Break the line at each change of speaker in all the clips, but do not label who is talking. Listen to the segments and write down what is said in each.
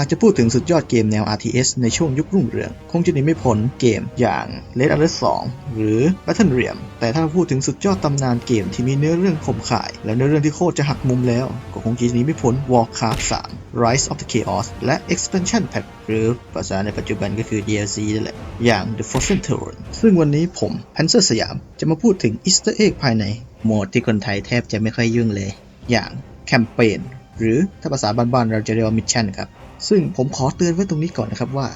หากจะพูดถึงสุดยอดเกมแนว RTS ในช่วงยุครุ่งเรือง คงจะหนีไม่พ้นเกมอย่าง Red Alert 2 หรือ Battle Realm แต่ถ้าพูดถึงสุดยอดตำนานเกมที่มีเนื้อเรื่องคมข่าย และเนื้อเรื่องที่โคตรจะหักมุมแล้ว ก็คงจะหนีไม่พ้น Warcraft 3 Rise of the Chaos และ Expansion Pack หรือภาษาในปัจจุบันก็คือ DLC นั่นแหละ อย่าง The Forgotten Throne ซึ่งวันนี้ผม Panzer สยามจะมาพูดถึง Easter Egg ภายในโหมดที่คนไทยแทบจะไม่ค่อยยุ่งเลย อย่างแคมเปญหรือถ้าภาษาบ้านๆเราจะเรียกว่ามิชชั่นครับ ซึ่งผมขอเตือนไว้ตรงนี้ก่อนนะครับว่า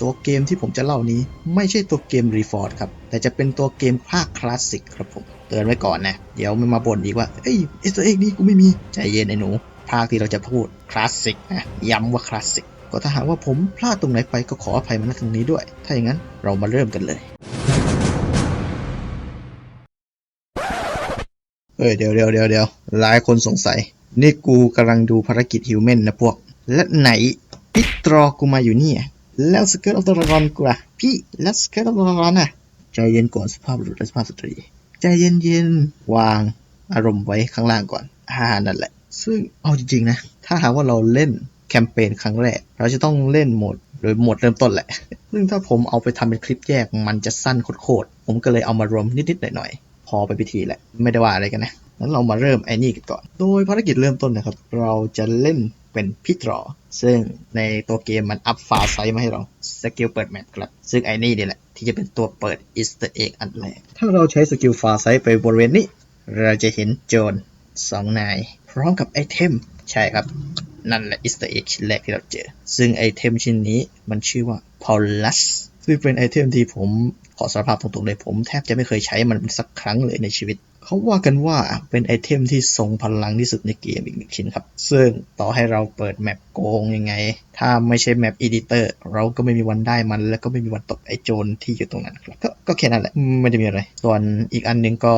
ตัวเกมที่ผมจะเล่านี้ไม่ใช่ตัวเกมรีฟอร์ดครับ แต่จะเป็นตัวเกมภาคคลาสสิกครับผมเตือนไว้ก่อนนะ เดี๋ยวไม่มาบ่นอีกว่า เอ้ยเอสเอ็กนี้กูไม่มีใจเย็นไอ้หนู ภาคที่เราจะพูดคลาสสิกนะย้ำว่าคลาสสิกก็ถ้าหากว่าผมพลาดตรงไหนไปก็ขออภัยมาณตรงนี้ด้วย ถ้าอย่างนั้นเรามาเริ่มกันเลยเอ้ยเดี๋ยวเดี๋ยวเดี๋ยวเดี๋ยวหลายคนสงสัย นี่กูกำลังดูภารกิจฮิวแมนนะพวก และไหน พิตรอกูมาอยู่นี่แล้วสเกิร์ตออฟตรอนกูล่ะพี่แล้วสเกิร์ตออฟตรอนอะใจเย็นก่อนสุภาพบุรุษและสุภาพสตรีใจเย็นเย็นวางอารมณ์ไว้ข้างล่างก่อนอ่านั่นแหละ ซึ่งเอาจริงๆนะ ถ้าหากว่าเราเล่นแคมเปญครั้งแรก เราจะต้องเล่นโหมดโดยโหมดเริ่มต้นแหละ ซึ่งถ้าผมเอาไปทำเป็นคลิปแยกมันจะสั้นโคตรๆผมก็เลยเอามารวมนิดๆหน่อยๆพอไปพิธีแหละ ไม่ได้ว่าอะไรกันนะงั้นเรามาเริ่มไอ้นี่กันก่อน โดยภารกิจเริ่มต้นนะครับ เราจะเล่น เป็นพิตรอซึ่งในตัวเกมมันอัพฟาไซมาให้เราสกิลเปิดแมปครับ ซึ่งไอ้นี่นี่แหละ ที่จะเป็นตัวเปิดอิสเตอร์เอ็กอันแรก ถ้าเราใช้สกิลฟาไซไปบริเวณนี้ เราจะเห็นโจรสองนาย พร้อมกับไอเทม ใช่ครับ นั่นแหละอิสเตอร์เอ็กชิ้นแรกที่เราเจอ ซึ่งไอเทมชิ้นนี้มันชื่อว่าพอลัส ซึ่งเป็นไอเทมที่ผมขอสารภาพตรงๆเลยผมแทบจะไม่เคยใช้มันสักครั้งเลยในชีวิต เขาว่ากันว่าเป็นไอเทมที่ทรงพลังที่สุดในเกมอีกหนึ่งชิ้นครับ ซึ่งต่อให้เราเปิดแมปโกงยังไง ถ้าไม่ใช่แมปอีดิเตอร์เราก็ไม่มีวันได้มัน และก็ไม่มีวันตบไอโจรที่อยู่ตรงนั้นครับก็ก็แค่นั้นแหละไม่ได้มีอะไร ส่วนอีกอันหนึงก็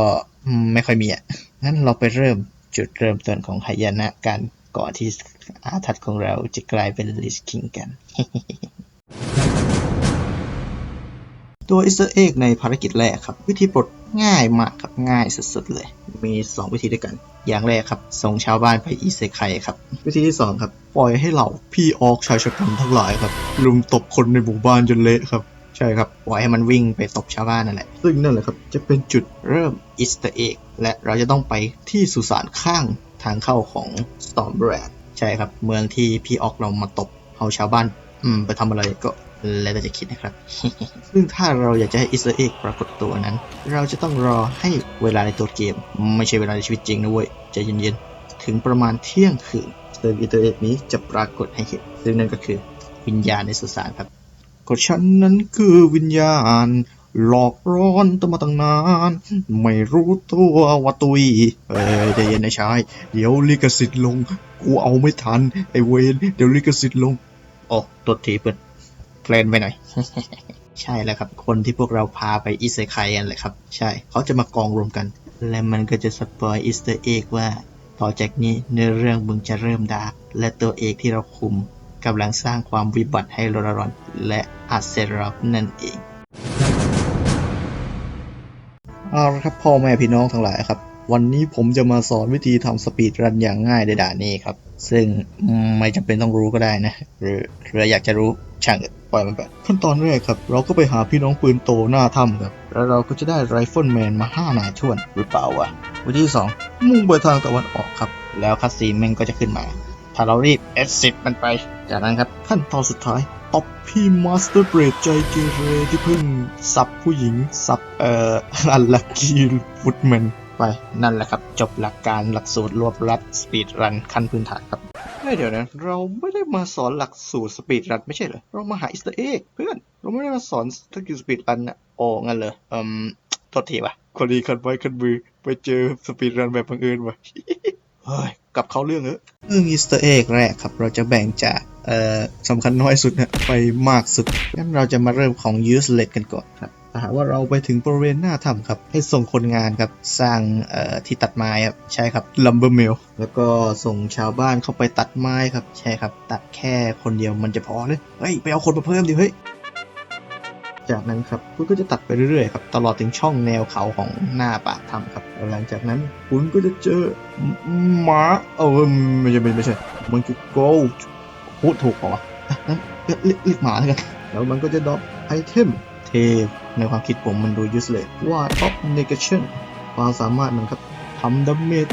ไม่ค่อยมีอะงั้นเราไปเริ่มจุดเริ่มต้นของหายนะกันก่อนที่อาถรรพ์ของเราจะกลายเป็นลิสคิงกัน ตัวอิสเตอร์เอ็กในภารกิจแรกครับ วิธีปลดง่ายมากครับง่ายสุดๆเลย มี 2 วิธีด้วยกัน อย่างแรกครับ ส่งชาวบ้านไปอิเซไคครับ วิธีที่ 2 ครับ ปล่อยให้เหล่าพี่ออกชายชะกันทั้งหลายครับลุมตบคนในหมู่บ้านจนเละครับใช่ครับปล่อยให้มันวิ่งไปตบชาวบ้านนั่นแหละ ซึ่งนั่นแหละครับ จะเป็นจุดเริ่มอิสเตอร์เอ็กและเราจะต้องไปที่สุสานข้างทางเข้าของ Stormbrand ใช่ครับเมืองที่พี่ออกเรามาตบเอาชาวบ้าน อืมไปทำอะไรก็ แล้วแต่จะคิดนะครับ ซึ่งถ้าเราอยากจะให้อิสร์เอ็กปรากฏตัวนั้น เราจะต้องรอให้เวลาในตัวเกม ไม่ใช่เวลาในชีวิตจริงนะเว้ยใจเย็นๆ ถึงประมาณเที่ยงคืนซึ่งอิสร์เอ็กนี้จะปรากฏให้เห็น ซึ่งนั่นก็คือวิญญาณในสุสานครับก็ฉันนั้นคือวิญญาณ หลอกร้อนตัวมาตั้งนาน ไม่รู้ตัวว่าตุยเอ้ยใจเย็นนะชาย เดี๋ยวลิขสิทธิ์ลง กูเอาไม่ทันไอเวนเดี๋ยวลิขสิทธิ์ลงโอ้ตัวทีเปิด เพลนไปหน่อย ใช่แล้วครับ คนที่พวกเราพาไปอิเซไคกันแหละครับ ใช่ เขาจะมากองรวมกัน และมันก็จะสปอยอิสเตอร์เอกว่า ต่อจากนี้เนื้อเรื่องมึงจะเริ่มดาร์กและตัวเอกที่เราคุมกำลังสร้างความวิบัติให้โรรารอนและอาเซรอฟนั่นเองเอาละครับพ่อแม่พี่น้องทั้งหลายครับ วันนี้ผมจะมาสอนวิธีทำสปีดรันอย่างง่ายในด่านนี้ครับ ซึ่งไม่จำเป็นต้องรู้ก็ได้นะ หรือหรืออยากจะรู้ ช่างปล่อยมันไปขั้นตอนแรกครับ เราก็ไปหาพี่น้องปืนโตหน้าถ้ำครับ แล้วเราก็จะได้ไรเฟิลแมนมาห้านายท่วนหรือเปล่าวะวิธีที่สองมุ่งไปทางตะวันออกครับ แล้วคัสซีนแม่งก็จะขึ้นมา ถ้าเรารีบ S10 มันไป จากนั้นครับ ขั้นตอนสุดท้ายตบพี่มาสเตอร์เบรดใจเกเรที่เพิ่งสับผู้หญิง สับเอ่ออันลักกีฟุตแมนไปนั่นแหละครับ จบหลักการหลักสูตรรวบรัดสปีดรันขั้นพื้นฐานครับ ไม่เดี๋ยวนะเราไม่ได้มาสอนหลักสูตรสปีดรันไม่ใช่เหรอ เรามาหาอิสต์เอ็กเพื่อน เราไม่ได้มาสอนสกิลสปีดรันนะโอ้งั้นเลยอืมโทษทีว่ะคนดีคันไว้คันมือไปเจอสปีดรันแบบบังเอิญว่ะเฮ้ยกลับเขาเรื่องเออเรื่องอีสต์เอ็กแรกครับ เราจะแบ่งจากเอ่อสำคัญน้อยสุดนะไปมากสุดงั้นเราจะมาเริ่มของ useless กันก่อนครับ ถ้าหากว่าเราไปถึงบริเวณหน้าถ้ำครับ ให้ส่งคนงานครับ สร้างที่ตัดไม้ครับ ใช่ครับ lumber mill แล้วก็ส่งชาวบ้านเข้าไปตัดไม้ครับ ใช่ครับ ตัดแค่คนเดียวมันจะพอเลยเฮ้ย ไปเอาคนมาเพิ่มดิเฮ้ยจากนั้นครับคุณก็จะตัดไปเรื่อยๆครับตลอดถึงช่องแนวเขาของหน้าปากถ้ำครับหลังจากนั้นคุณก็จะเจอหมาเออไม่ใช่ไม่ใช่ไม่ใช่มันคือ gold พูดถูกเหรอวะอะงั้นเรียกเรียกเรียกหมาแล้วกันแล้วมันก็จะดรอปไอเทม เทในความคิดผมมันดู useless ว่า top negation ความสามารถมันครับทำดาเมจ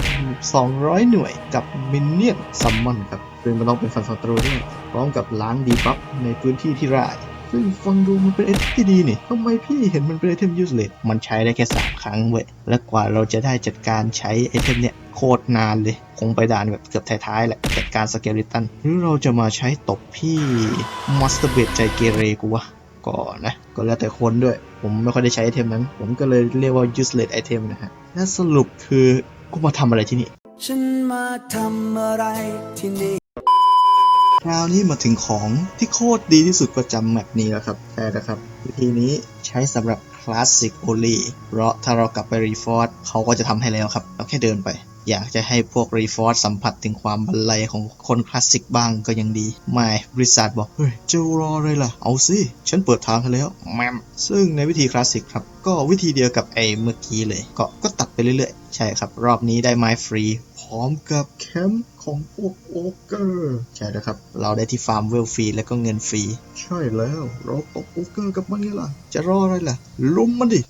200 หน่วยกับมินเนี่ยนซัมมอนครับซึ่งมันต้องเป็นฟันศัตรูด้วยพร้อมกับล้างดีบัฟในพื้นที่ที่ร้ายซึ่งฟังดูมันเป็นไอเทมที่ดีนี่ทำไมพี่เห็นมันเป็นไอเทม useless มันใช้ได้แค่ 3 ครั้งเว้ย และกว่าเราจะได้จัดการใช้ไอเทมเนี่ยโคตรนานเลย คงไปด่านแบบเกือบท้ายๆแหละ จัดการสเกลิตัน หรือเราจะมาใช้ตบพี่มอสเตอร์เบดใจเกเรกูวะ ก่อนนะ ก็แล้วแต่คนด้วย ผมไม่ค่อยได้ใช้ไอเทมนั้น ผมก็เลยเรียกว่า useless item นะฮะและสรุปคือกูมาทำอะไรที่นี่
ฉันมาทำอะไรที่นี่
คราวนี้มาถึงของที่โคตรดีที่สุดประจำแมปนี้แล้วครับใช่แล้วครับวิธีนี้ใช้สำหรับคลาสสิกโอลีเพราะถ้าเรากลับไปรีฟอร์ดเขาก็จะทำให้แล้วครับ เราแค่เดินไป อยากจะให้พวกรีฟอร์ดสัมผัสถึงความบันไลของคนคลาสสิกบ้างก็ยังดีไม่บริษัทบอกเฮ้ยจะรอเลยล่ะ เอาสิ ฉันเปิดทางให้แล้วแมมซึ่งในวิธีคลาสสิกครับ ก็วิธีเดียวกับไอ้เมื่อกี้เลย ก็ก็ตัดไปเรื่อยๆ ใช่ครับ รอบนี้ได้ไม้ฟรี พร้อมกับแคมป์ของพวกโอเกอร์ ใช่แล้วครับ เราได้ที่ฟาร์มเวลฟรีแล้วก็เงินฟรี ใช่แล้ว เราตกโอเกอร์กับมันนี่ล่ะ จะรออะไรล่ะ ลุมมันดิ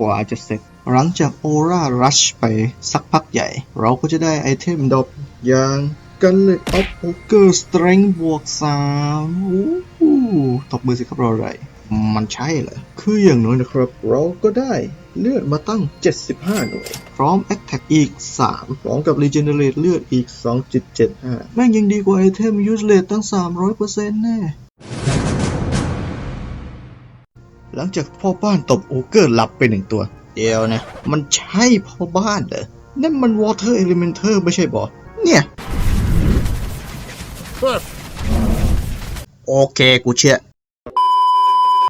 กว่าจะเสร็จ หลังจากโอรารัชไปสักพักใหญ่ เราก็จะได้ไอเทมดอกอย่างกันเลยออฟโอเกอร์สเตร g งบวก3โอ้โหตบมือสิครับรออะไร มันใช่เหรอ คืออย่างน้อยนะครับ เราก็ได้เลือดมาตั้ง 75 หน่วย พร้อม Attack อีก 3 พร้อมกับ Regenerate เลือดอีก 2.75 แม่งยังดีกว่าไอเทม Useless ตั้ง 300%แน่ หลังจากพ่อบ้านตบโอเกอร์หลับไปหนึ่งตัว เดียวนะ มันใช่พ่อบ้านเหรอ นั่นมัน Water Elementer ไม่ใช่บอเนี่ยโอเคกูเชื่อ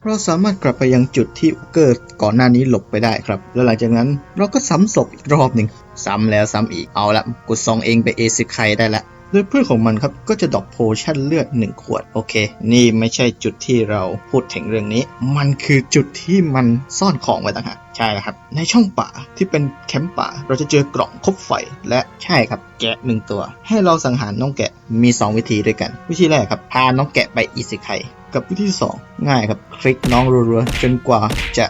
เราสามารถกลับไปยังจุดที่โอเกอร์ก่อนหน้านี้หลบไปได้ครับ แล้วหลังจากนั้นเราก็ซ้ำศพอีกรอบหนึ่ง ซ้ำแล้วซ้ำอีก เอาละ กูซองเองไปเอซิไคได้ละ โดยเพื่อนของมันครับก็จะดรอปโพชั่นเลือด 1 ขวด โอเค นี่ไม่ใช่จุดที่เราพูดถึงเรื่องนี้ มันคือจุดที่มันซ่อนของไว้ต่างหากใช่แล้วครับ ในช่องป่าที่เป็นแคมป์ป่า เราจะเจอกล่องคบไฟและใช่ครับแกะหนึ่งตัว ให้เราสังหารน้องแกะมี 2 วิธีด้วยกัน วิธีแรกครับพาน้องแกะไปอิสิไคกับวิธีที่สองง่ายครับคลิกน้องรัวๆจนกว่าจะ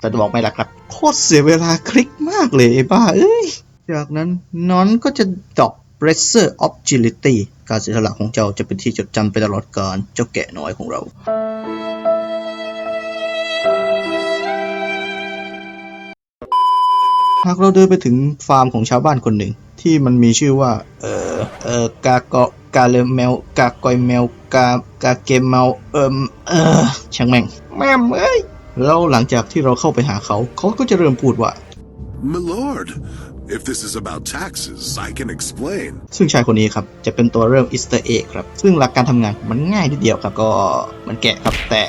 แต่จะบอกไม่ละครับ โคตรเสียเวลาคลิกมากเลยบ้าเอ้ย จากนั้นนอนก็จะดรอป Pressure of Agility การเสียสละของเจ้าจะเป็นที่จดจำไปตลอดกาลเจ้าแกะน้อยของเรา หากเราเดินไปถึงฟาร์มของชาวบ้านคนหนึ่ง ที่มันมีชื่อว่า เออเออกาเกาะกาเลเมลกากอยแมวกากาเกมเมลเอิมเออช่างแม่ง แม่มเอ้ยแล้วหลังจากที่เราเข้าไปหาเขา เขาก็จะเริ่มพูดว่า
My lord, if this is about taxes, I can explain.
ซึ่งชายคนนี้ครับ จะเป็นตัวเริ่มอิสเตอร์เอกครับ ซึ่งหลักการทำงานมันง่ายนิดเดียวครับ ก็มันแกะครับ แต่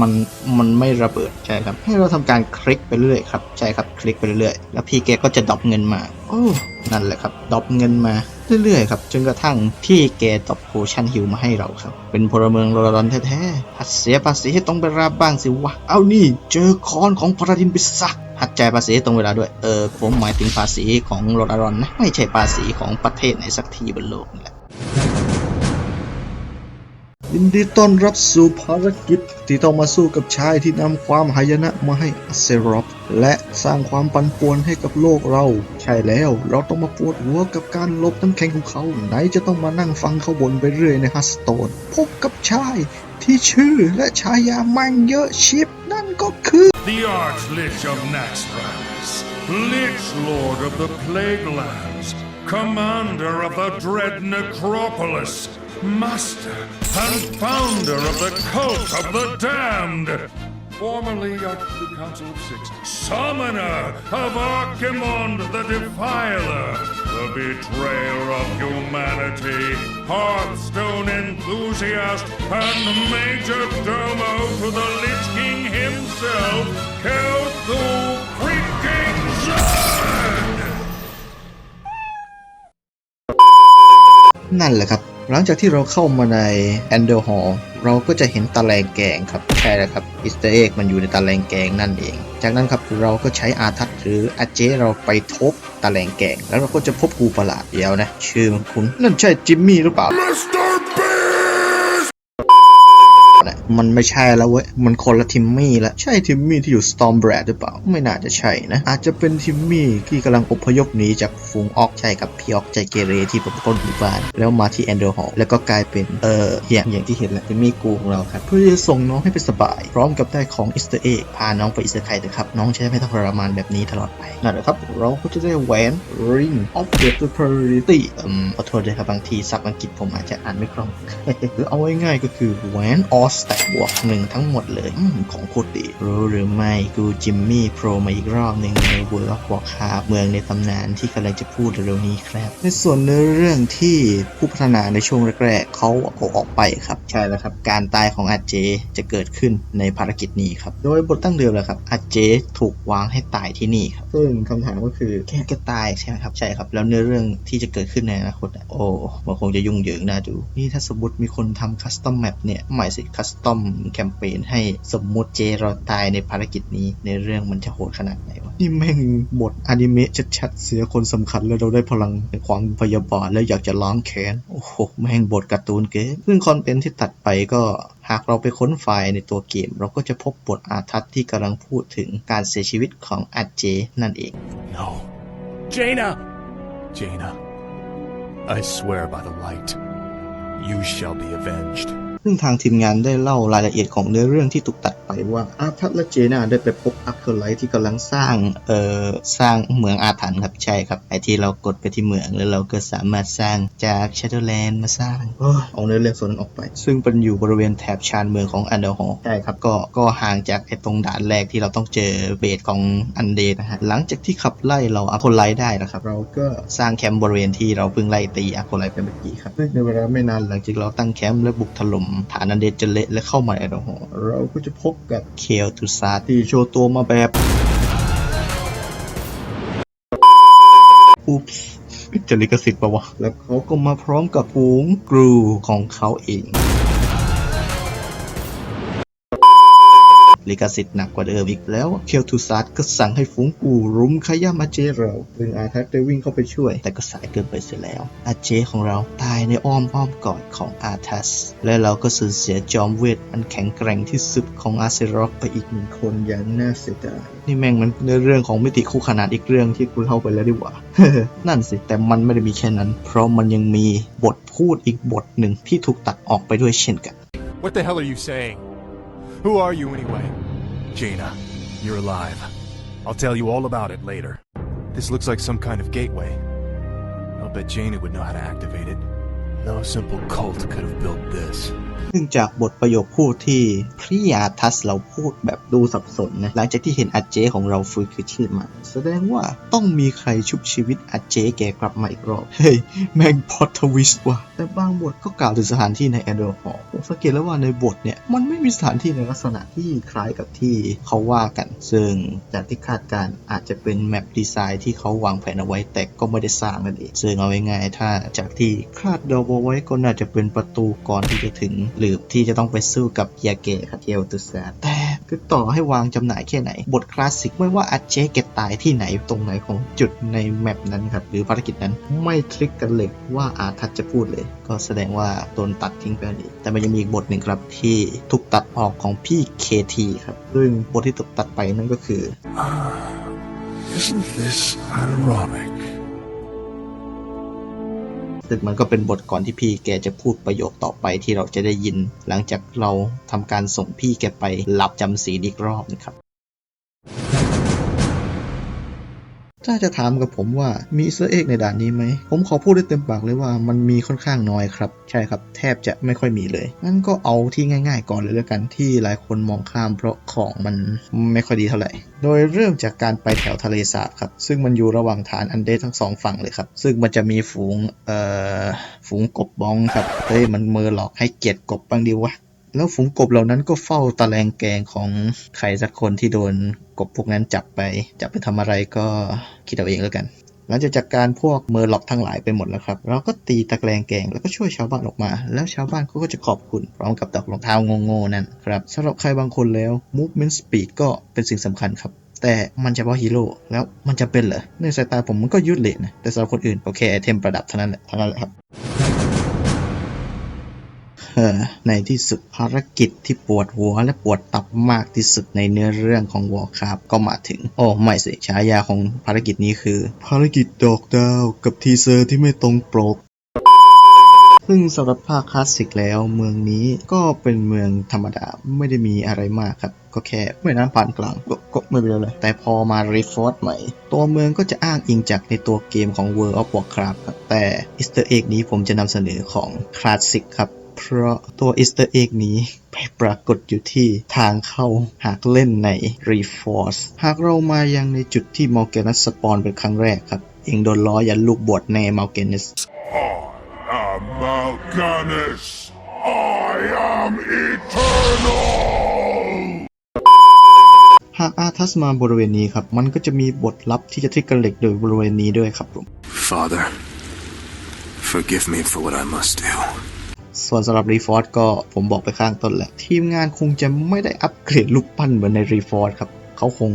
มันมันไม่ระเบิดใช่ครับ ให้เราทำการคลิกไปเรื่อยครับ ใช่ครับ คลิกไปเรื่อย แล้วพี่แกก็จะดรอปเงินมา โอ้ นั่นแหละครับ ดรอปเงินมา เรื่อยๆครับจนกระทั่งพี่แกดรอปโพชั่นฮิวมาให้เราครับ เป็นพลเมืองโรลอนแท้ๆหัดเสียภาษีให้ต้องไปรับบ้างสิวะ เอานี่เจอคอนของพาราดินไปสักหัดจ่ายภาษีให้ตรงเวลาด้วย เออผมหมายถึงภาษีของโรลอนนะไม่ใช่ภาษีของประเทศไหนสักที่บนโลกนี่แหละ ยินดีต้อนรับสู่ภารกิจที่ต้องมาสู้กับชายที่นำความหายนะมาให้อัสเซรอฟและสร้างความปั่นป่วนให้กับโลกเรา ใช่แล้วเราต้องมาปวดหัวกับการลบน้ำแข็งของเขา ไหนจะต้องมานั่งฟังเขาบ่นไปเรื่อยในฮัสโตนพบกับชายที่ชื่อและฉายาแม่งเยอะชิปนั่นก็คือ
The Archlich of Naxxramas, Lich Lord of the Plague Lands, Commander of the Dread Necropolis, Master and Founder of the Cult of the Damned, formerly of the Council of Six, Summoner of Archimond the Defiler, the Betrayer of Humanity, Hearthstone Enthusiast, and Major Domo to the Lich King himself, Kelthu freaking Zard!
นั่นแหละครับ หลังจากที่เราเข้ามาในแอนเดอร์ฮอลเราก็จะเห็นตะแลงแกงครับ ใช่แล้วครับอิสเตอร์เอ็กมันอยู่ในตะแลงแกงนั่นเอง จากนั้นครับเราก็ใช้อาทัตหรืออาเจเราไปทบตะแลงแกง แล้วเราก็จะพบกูประหลาดเดียวนะ ชื่อมันคุ้นนั่นใช่จิมมี่หรือเปล่า
Mr. Beast!
นะ มันไม่ใช่แล้วเว้ย มันคนละทิมมี่ละ ใช่ทิมมี่ที่อยู่สตอมแบรดหรือเปล่า ไม่น่าจะใช่นะ อาจจะเป็นทิมมี่ที่กำลังอพยพหนีจากฝูงออกใช่กับพี่ออกใจเกเรที่ปล้นหมู่บ้าน แล้วมาที่แอนเดอร์ฮอลแล้วก็กลายเป็น เอออย่างอย่างที่เห็นแหละทิมมี่กูของเราครับ เพื่อจะส่งน้องให้ไปสบาย พร้อมกับได้ของอิสเตอร์เอกพาน้องไปอิสเตอร์ไคเถอะครับ น้องจะได้ไม่ต้องทรมานแบบนี้ตลอดไปนั่นแหละครับเราก็จะได้แหวน Ring of the priority อืมขอโทษด้วยครับบางทีศัพท์อังกฤษผมอาจจะอ่านไม่คล่องหรือเอาง่ายๆก็คือแหวนออสแตบวกหนึ่งทั้งหมดเลยอมของโคตรดีรู้หรือไม่กูจิมมี่โผล่มาอีกรอบหนึ่งในเวิร์กวอร์คาเมืองในตำนานที่กำลังจะพูดเร็วๆนี้ครับ ในส่วนเนื้อเรื่องที่ผู้พัฒนาในช่วงแรกๆเขาเอาออกไปครับใช่แล้วครับ การตายของอาเจจะเกิดขึ้นในภารกิจนี้ครับ โดยบทตั้งเดิมแล้วครับอาเจถูกวางให้ตายที่นี่ครับซึ่งคำถามก็คือแค่แค่ตายใช่ไหมครับใช่ครับแล้วเนื้อเรื่องที่จะเกิดขึ้นในอนาคตอะโอ้มันคงจะยุ่งเหยิงน่าดูนี่ถ้าสมมติมีคนทำคัสตอมแมปเนี่ยหมายสิคัสตอมแคมเปญให้สมมติเจเราตายในภารกิจนี้ในเรื่องมันจะโหดขนาดไหนวะนี่แม่งบทอนิเมะชัดๆเสียคนสำคัญแล้วเราได้พลังแห่งความพยาบาทแล้วอยากจะล้างแค้นโอ้โหแม่งบทการ์ตูนเก๋ซึ่งคอนเทนต์ที่ตัดไปก็หากเราไปค้นไฟล์ในตัวเกม เราก็จะพบบทอาทัตที่กำลังพูดถึงการเสียชีวิตของอาเจนั่นเอง
No. Jaina! Jaina, I swear by the light, you shall be avenged.
ซึ่งทางทีมงานได้เล่ารายละเอียดของเนื้อเรื่องที่ถูกตัดไปว่าอาทัตและเจน่าได้ไปพบอาร์เคอร์ไลท์ที่กำลังสร้างเอ่อสร้างเหมืองอาถรรพ์ครับใช่ครับไอที่เรากดไปที่เหมืองแล้วเราก็สามารถสร้างจากช a ด o w แลนด์มาสร้างโอ้ยเอาเนื้อเรื่องส่วนนั้นออกไป ซึ่งเป็นอยู่บริเวณแถบชานเมืองของอันเดอร์ฮอใช่ครับก็ก็ห่างจากไอตรงด่านแรกที่เราต้องเจอเบสของอันเดนะฮะหลังจากที่ขับไล่เราอาร์เคอร์ไลท์ได้นะครับเราก็สร้างแคมป์บริเวณที่เราเพิ่งไล่ตีอาร์เคอร์ไลท์ไปเมื่อกี้ครับซึ่งในเวลาไม่นานหลังจากเราตั้งแคมป์และบุกถล่มฐานอันเดจนเละและเข้ามาในอันเดอร์เราก็จะพบกับเคลตูซาที่โชว์ตัวมาแบบอุ๊บจะลิขสิทธิ์ปะวะ แล้วเขาก็มาพร้อมกับฝูงกรูของเขาเอง ลิขสิทธิ์หนักกว่าเดิมอีกแล้ว เคลทูซาร์ก็สั่งให้ฝูงกูรุมขย้ำอาเจเราซึ่งอาแทักได้วิ่งเข้าไปช่วย แต่ก็สายเกินไปเสียแล้ว อาเจของเราตายในอ้อมอ้อมกอดของอาทัส และเราก็สูญเสียจอมเวทอันแข็งแกร่งที่สุดของอาเซร็อกไปอีกหนึ่งคนอย่างน่าเสียดายนี่แม่งมันในเรื่องของมิติคู่ขนาดอีกเรื่องที่คุณเล่าไปแล้วดีกว่า นั่นสิ แต่มันไม่ได้มีแค่นั้น เพราะมันยังมีบทพูดอีกบทหนึ่งที่ถูกตัดออกไปด้วยเช่นกัน
What the hell are you saying? Who are you anyway? Jaina, you're alive. I'll tell you all about it later. This looks like some kind of gateway. I'll bet Jaina would know how to activate it. No simple cult could have built this.
ซึ่งจากบทประโยคพูดที่พริยาทัสเราพูดแบบดูสับสนนะหลังจากที่เห็นอาเจของเราฟื้นคืนชีพมา แสดงว่าต้องมีใครชุบชีวิตอาเจแกกลับมาอีกรอบ เฮ้ย แมงพอทวิสว่ะ แต่บางบทก็กล่าวถึงสถานที่ในแอนเดอร์ฮอลผมสังเกตแล้วว่าในบทเนี่ย มันไม่มีสถานที่ในลักษณะที่คล้ายกับที่เขาว่ากัน ซึ่งจากที่คาดการณ์อาจจะเป็นแมปดีไซน์ที่เขาวางแผนเอาไว้แต่ก็ไม่ได้สร้างนั่นเองซึ่งเอาง่ายๆถ้าจากที่คาดเดาเอาไว้ก็น่าจะเป็นประตูก่อนที่จะถึงหรือที่จะต้องไปสู้กับยาเกะครับเทลตุสาแต่คือต่อให้วางจำหน่ายแค่ไหน บทคลาสสิกไม่ว่าอาเจเกตตายที่ไหนตรงไหนของจุดในแมปนั้นครับหรือภารกิจนั้นไม่คลิกกันเลยว่าอาทัดจะพูดเลย ก็แสดงว่าโดนตัดทิ้งไปนี่แต่มันยังมีอีกบทหนึ่งครับที่ถูกตัดออกของพี่เคทีครับซึ่งบทที่ถูกตัดไปนั่นก็คือ
Isn't this ironic?
ซึ่งมันก็เป็นบทก่อนที่พี่แกจะพูดประโยคต่อไปที่เราจะได้ยิน หลังจากเราทำการส่งพี่แกไปหลับจำศีลอีกรอบนะครับ ถ้าจะถามกับผมว่ามีเซอร์เอกในด่านนี้ไหม ผมขอพูดได้เต็มปากเลยว่ามันมีค่อนข้างน้อยครับ ใช่ครับ แทบจะไม่ค่อยมีเลย งั้นก็เอาที่ง่าย ๆ ก่อนเลยแล้วกันที่หลายคนมองข้ามเพราะของมันไม่ค่อยดีเท่าไหร่ โดยเริ่มจากการไปแถวทะเลสาบครับ ซึ่งมันอยู่ระหว่างฐานอันเดทั้งสองฝั่งเลยครับ ซึ่งมันจะมีฝูงเอ่อฝูงกบบองครับ เฮ้ยมันเมอหลอกให้เกียรติกบบ้างดีวะ แล้วฝูงกบเหล่านั้นก็เฝ้าตะแลงแกงของใครสักคนที่โดนกบพวกนั้นจับไป จับไปทำอะไรก็คิดเอาเองแล้วกัน หลังจากจัดการพวกเมอร์ล็อกทั้งหลายไปหมดแล้วครับ เราก็ตีตะแกรงแกงแล้วก็ช่วยชาวบ้านออกมา แล้วชาวบ้านเขาก็จะขอบคุณพร้อมกับดอกรองเท้าโง่ๆนั่นครับสำหรับใครบางคนแล้ว movement speed ก็เป็นสิ่งสำคัญครับแต่มันเฉพาะฮีโร่แล้วมันจะเป็นเหรอในสายตาผมมันก็ยืดเลยนะแต่สำหรับคนอื่นโอเคไอเทมประดับเท่านั้นแหละเท่านั้นแหละครับ เออในที่สุดภารกิจที่ปวดหัวและปวดตับมากที่สุดในเนื้อเรื่องของวอร์คราฟก็มาถึง โอ้ไม่สิฉายาของภารกิจนี้คือ ภารกิจดอกดาวกับทีเซอร์ที่ไม่ตรงปกซึ่งสำหรับภาคคลาสสิกแล้วเมืองนี้ก็เป็นเมืองธรรมดาไม่ได้มีอะไรมากครับ ก็แค่แม่น้ำผ่านกลางก็ก็ไม่เป็นไรแต่พอมารีฟอร์ดใหม่ ตัวเมืองก็จะอ้างอิงจากในตัวเกมของ World of Warcraft ครับแต่อีสเตอร์เอ็กนี้ผมจะนำเสนอของคลาสสิกครับ เพราะตัวอีสเตอร์เอ็กนี้ไปปรากฏอยู่ที่ทางเข้าหากเล่นใน Reforce หากเรามายังในจุดที่มอร์เกนัสสปอนเป็นครั้งแรกครับ เองโดนล้อยันลูกบวชแน่มอร์เกนัส
I am Mal'Ganis. I am eternal.
หากอาทัสมาบริเวณนี้ครับ มันก็จะมีบทลับที่จะทริกเกอร์เหล็กโดยบริเวณนี้ด้วยครับผม
Father, forgive me for what I must do.
ส่วนสำหรับรีฟอร์ดก็ผมบอกไปข้างต้นแหละ ทีมงานคงจะไม่ได้อัปเกรดรูปปั้นเหมือนในรีฟอร์ดครับเขาคง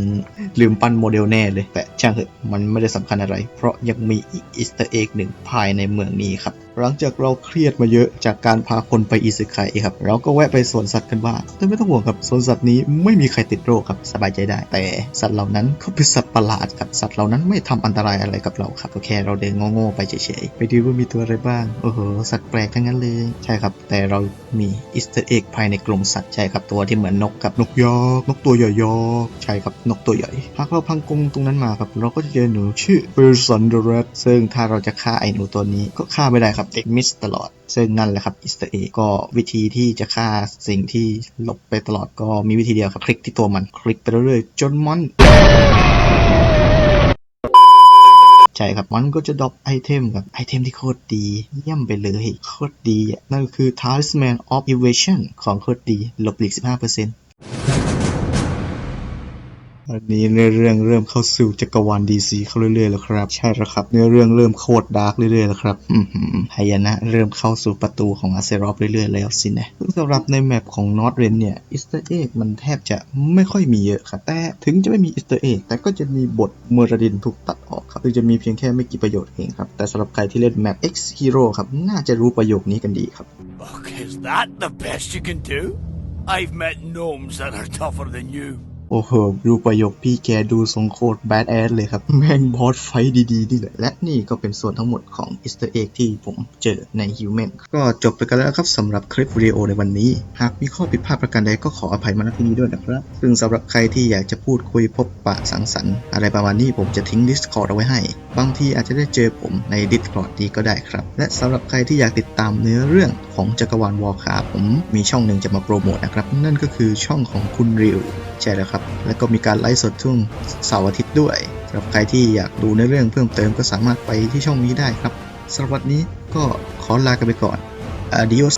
ลืมปั้นโมเดลแน่เลย แต่ช่างเถอะมันไม่ได้สำคัญอะไร เพราะยังมีอีกอิสเตอร์เอ็กหนึ่งภายในเมืองนี้ครับหลังจากเราเครียดมาเยอะจากการพาคนไปอิซึไคครับ เราก็แวะไปสวนสัตว์กันบ้างแต่ไม่ต้องห่วงครับสวนสัตว์นี้ไม่มีใครติดโรคครับสบายใจได้ แต่สัตว์เหล่านั้นเขาเป็นสัตว์ประหลาดครับสัตว์เหล่านั้นไม่ทำอันตรายอะไรกับเราครับก็แค่เราเดินโง่ๆไปเฉยๆไปดูว่ามีตัวอะไรบ้างโอ้โหสัตว์แปลกทั้งนั้นเลยใช่ครับ แต่เรามีอีสเตอร์เอ็กภายในกลุ่มสัตว์ใช่ครับตัวที่เหมือนนกกับนกยอกนกตัวใหญ่ๆใช่ครับนกตัวใหญ่หากเราพังกงตรงนั้นมาครับเราก็จะเจอหนูชื่อเบอร์สันเดรซึ่งถ้าเราจะฆ่าไอ้หนูตัวนี้ก็ฆ่าไม่ได้ครับับเด็กมิสตลอด ซึ่งนั่นแหละครับอีสต์เอกก็วิธีที่จะฆ่าสิ่งที่หลบไปตลอดก็มีวิธีเดียวครับคลิกที่ตัวมันคลิกไปเรื่อยๆจนมันใช่ครับมันก็จะดรอปไอเทมกับไอเทมที่โคตรดีเยี่ยมไปเลยโคตรดีนั่นก็คือ Talisman of Evasion ของโคตรดีลบหลีก 15% อันนี้เนื้อเรื่องเริ่มเข้าสู่จักรวาล DC เข้าเรื่อยๆแล้วครับ ใช่แล้วครับ เนื้อเรื่องเริ่มโคตรดาร์กเรื่อยๆแล้วครับอือหือไฮยนะเริ่มเข้าสู่ประตูของอาเซรอฟเรื่อยๆแล้วสินะซึ่งสำหรับในแมปของ North r e n เนี่ยอีสเตอร์เอ็กมันแทบจะไม่ค่อยมีเยอะครับแต่ถึงจะไม่มีอีสเตอร์เอ็กแต่ก็จะมีบทเมอร์ดินถูกตัดออกครับซึ่งจะมีเพียงแค่ไม่กี่ประโยชน์เองครับ แต่สำหรับใครที่เล่นแมป X Hero ครับ น่าจะรู้ประโยคนี้กันดีครับ
Look, is that the best you can do? I've met gnomes that are tougher than you.
โอ้โห ดูประโยคพี่แกดูทรงโคตรแบดแอดเลยครับ แม่งบอสไฟดีๆนี่แหละ และนี่ก็เป็นส่วนทั้งหมดของอีสเตอร์เอ็กที่ผมเจอใน Human ก็จบไปกันแล้วครับสำหรับคลิปวิดีโอในวันนี้ หากมีข้อผิดพลาดประการใดก็ขออภัยมาณที่นี้ด้วยนะครับ ซึ่งสำหรับใครที่อยากจะพูดคุยพบปะสังสรรค์อะไรประมาณนี้ผมจะทิ้ง Discord เอาไว้ให้ บางทีอาจจะได้เจอผมใน Discord นี้ก็ได้ครับ และสำหรับใครที่อยากติดตามเนื้อเรื่องของจักรวาลวอลคาผมมีช่องหนึ่งจะมาโปรโมทนะครับ นั่นก็คือช่องของคุณริว ใช่แล้วครับ แล้วก็มีการไลฟ์สดช่วงเสาร์อาทิตย์ด้วยสำหรับใครที่อยากดูในเรื่องเพิ่มเติมก็สามารถไปที่ช่องนี้ได้ครับสำหรับวันนี้ก็ขอลากันไปก่อน adios